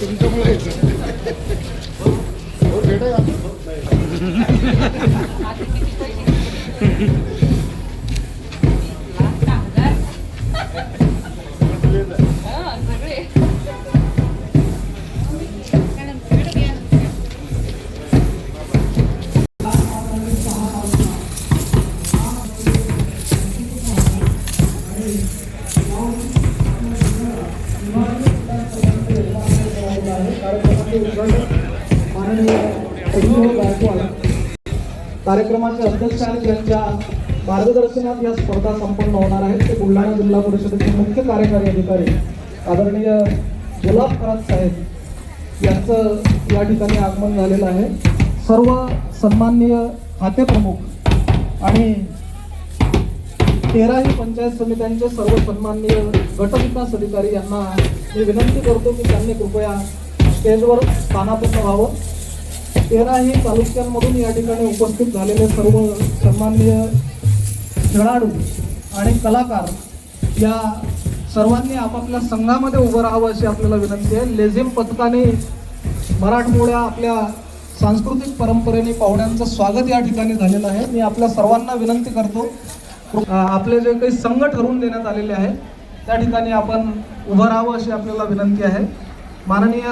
तुमच्यामुळे कार्यक्रमाचे अध्यक्ष आणि त्यांच्या मार्गदर्शनात या स्पर्धा संपन्न होणार आहेत. ते बुलढाणा जिल्हा परिषदेचे मुख्य कार्यकारी अधिकारी आदरणीय गुलाब खरात साहेब यांचं या ठिकाणी आगमन झालेलं आहे. सर्व सन्माननीय खातेप्रमुख आणि तेराही पंचायत समित्यांचे सर्व सन्माननीय गटविकास अधिकारी यांना मी विनंती करतो की त्यांनी कृपया स्टेजवर स्थानापन्न व्हावं. तेराही तालुक्यांमधून या ठिकाणी उपस्थित झालेले सर्व सन्माननीय खेळाडू आणि कलाकार या सर्वांनी आपापल्या संघामध्ये उभं राहावं अशी आपल्याला विनंती आहे. लेझिम पथकाने मराठमोळ्या आपल्या सांस्कृतिक परंपरेने पाहुण्यांचं स्वागत या ठिकाणी झालेलं आहे. मी आपल्या सर्वांना विनंती करतो आपले जे काही संघ ठरवून देण्यात आलेले आहे त्या ठिकाणी आपण उभं राहावं अशी आपल्याला विनंती आहे. माननीय